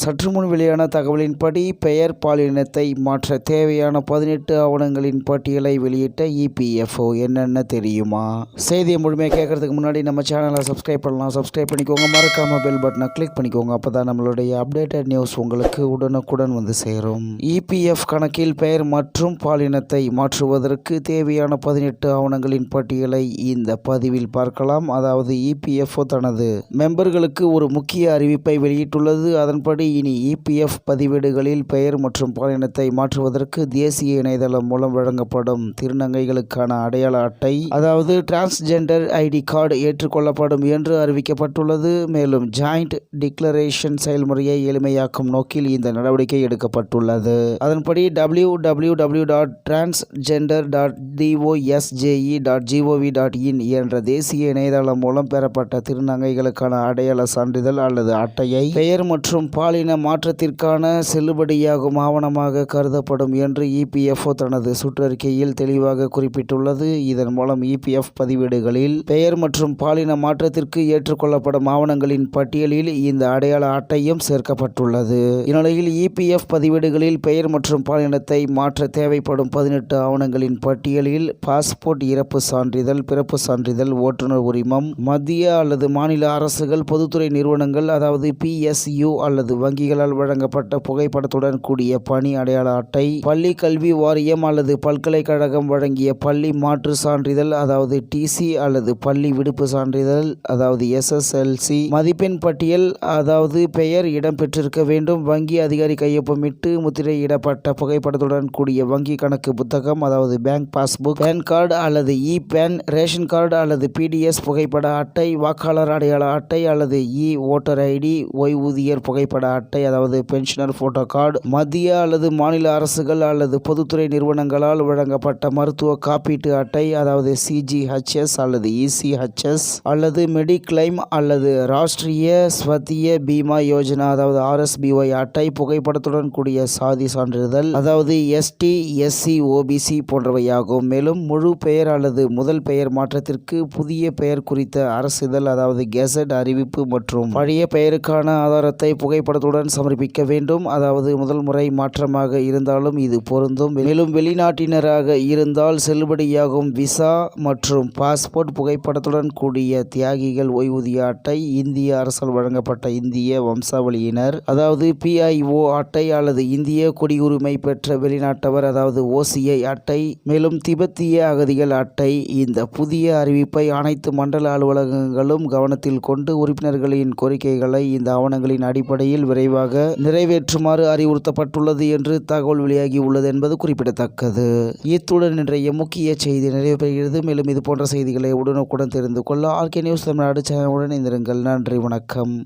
சற்று முன் வெளியான தகவலின்படி பெயர் பாலினத்தை மாற்ற தேவையான பதினெட்டு ஆவணங்களின் பட்டியலை வெளியிட்ட இபிஎஃப்ஓ என்னென்ன தெரியுமா? செய்தியை முழுமையாக கேட்கறதுக்கு முன்னாடி நம்ம சேனலை சப்ஸ்கிரைப் பண்ணலாம். சப்ஸ்கிரைப் பண்ணிக்கோங்க. மறக்காம பெல் பட்டனை கிளிக் பண்ணிக்கோங்க. அப்போ தான் நம்மளுடைய அப்டேட்டட் நியூஸ் உங்களுக்கு உடனுக்குடன் வந்து சேரும். இபிஎஃப் கணக்கில் பெயர் மற்றும் பாலினத்தை மாற்றுவதற்கு தேவையான பதினெட்டு ஆவணங்களின் பட்டியலை இந்த பதிவில் பார்க்கலாம். அதாவது இபிஎஃப்ஓ தனது மெம்பர்களுக்கு ஒரு முக்கிய அறிவிப்பை வெளியிட்டுள்ளது. அதன்படி இனி இபிஎஃப் பதிவேடுகளில் பெயர் மற்றும் பாலினத்தை மாற்றுவதற்கு தேசிய இணையதளம் மூலம் வழங்கப்படும் திருநங்கைகளுக்கான அடையாள அட்டை அதாவது டிரான்ஸ்ஜெண்டர் ஐடி கார்டு ஏற்றுக்கொள்ளப்படும் என்று அறிவிக்கப்பட்டுள்ளது. மேலும் ஜாயிண்ட் டிக்ளரேஷன் செயல்முறையை எளிமையாக்கும் நோக்கில் இந்த நடவடிக்கை எடுக்கப்பட்டுள்ளது. அதன்படி W W W dot transgender dot DOSJE dot GOV dot in என்ற தேசிய இணையதளம் மூலம் பெறப்பட்ட திருநங்கைகளுக்கான அடையாள சான்றிதழ் அல்லது அட்டையை பெயர் மற்றும் பாலின பாலின மாற்றத்திற்கான செல்லுபடியாகும் ஆவணமாக கருதப்படும் என்று இபிஎஃப்ஓ தனது சுற்றறிக்கையில் தெளிவாக குறிப்பிட்டுள்ளது. இதன் மூலம் இபிஎஃப் பதிவேடுகளில் பெயர் மற்றும் பாலின மாற்றத்திற்கு ஏற்றுக்கொள்ளப்படும் ஆவணங்களின் பட்டியலில் இந்த அடையாள அட்டையும் சேர்க்கப்பட்டுள்ளது. இந்நிலையில் இபிஎஃப் பதிவேடுகளில் பெயர் மற்றும் பாலினத்தை மாற்ற தேவைப்படும் பதினெட்டு ஆவணங்களின் பட்டியலில் பாஸ்போர்ட் இறப்பு சான்றிதழ் பிறப்பு சான்றிதழ் ஓட்டுநர் உரிமம் மத்திய அல்லது மாநில அரசுகள் பொதுத்துறை நிறுவனங்கள் அதாவது பிஎஸ்யு அல்லது வங்கிகளால் வழங்கப்பட்ட புகைப்படத்துடன் கூடிய பணி அடையாள அட்டை பள்ளி கல்வி வாரியம் அல்லது பல்கலைக்கழகம் வழங்கிய பள்ளி மாற்று சான்றிதழ் அதாவது டிசி அல்லது பள்ளி விடுப்பு சான்றிதழ் அதாவது எஸ்எஸ்எல்சி மதிப்பெண் பட்டியல் அதாவது பெயர் இடம்பெற்றிருக்க வேண்டும். வங்கி அதிகாரி கையொப்பமிட்டு முத்திரையிடப்பட்ட புகைப்படத்துடன் கூடிய வங்கி கணக்கு புத்தகம் அதாவது பேங்க் பாஸ்புக் பேன் கார்டு அல்லது இ பேன் ரேஷன் கார்டு அல்லது பிடிஎஸ் புகைப்பட அட்டை வாக்காளர் அடையாள அட்டை அல்லது இ ஓட்டர் ஐடி ஓய்வூதியர் புகைப்பட அட்டை அதாவது பென்ஷனர் போட்டோ கார்டு மத்திய அல்லது மாநில அரசுகள் அல்லது பொதுத்துறை நிறுவனங்களால் வழங்கப்பட்ட மருத்துவ காப்பீட்டு அட்டை அதாவது சிஜிஹெச்எஸ் அல்லது இசிஹெச்எஸ் அல்லது மெடிக்ளைம் அல்லது ராஷ்டிரிய ஸ்வத்திய பீமா யோஜனா அதாவது ஆர்எஸ்பிஒய் அட்டை புகைப்படத்துடன் கூடிய சாதி சான்றிதழ் அதாவது எஸ்டி எஸ்சி ஓபிசி போன்றவையாகும். மேலும் முழு பெயர் அல்லது முதல் பெயர் மாற்றத்திற்கு புதிய பெயர் குறித்த அரசிதழ் அதாவது கெசட் அறிவிப்பு மற்றும் பழைய பெயருக்கான ஆதாரத்தை புகைப்பட புகைப்படத்துடன் சமர்ப்பிக்க வேண்டும். அதாவது முதல் முறை மாற்றமாக இருந்தாலும் இது பொருந்தும். மேலும் வெளிநாட்டினராக இருந்தால் செல்லுபடியாகும் விசா மற்றும் பாஸ்போர்ட் புகைப்படத்துடன் கூடிய தியாகிகள் ஓய்வூதிய அட்டை இந்திய அரசால் வழங்கப்பட்ட இந்திய வம்சாவளியினர். அதாவது பிஐஓ அட்டை அல்லது இந்திய குடியுரிமை பெற்ற வெளிநாட்டவர் அதாவது ஓசிஐ அட்டை மேலும் திபெத்திய அகதிகள் அட்டை இந்த புதிய அறிவிப்பை அனைத்து மண்டல அலுவலகங்களும் கவனத்தில் கொண்டு உறுப்பினர்களின் கோரிக்கைகளை இந்த ஆவணங்களின் அடிப்படையில் விரைவாக நிறைவேற்றுமாறு அறிவுறுத்தப்பட்டுள்ளது என்று தகவல் வெளியாகி உள்ளது என்பது குறிப்பிடத்தக்கது. இத்துடன் இன்றைய முக்கிய செய்தி நிறைவு பெறுகிறது மேலும் இது போன்ற செய்திகளை உடனுக்குடன் தெரிந்து கொள்ள ஆர்கே நியூஸ் தமிழ்நாடு சேனலுடன் இணைந்திருங்கள். நன்றி வணக்கம்.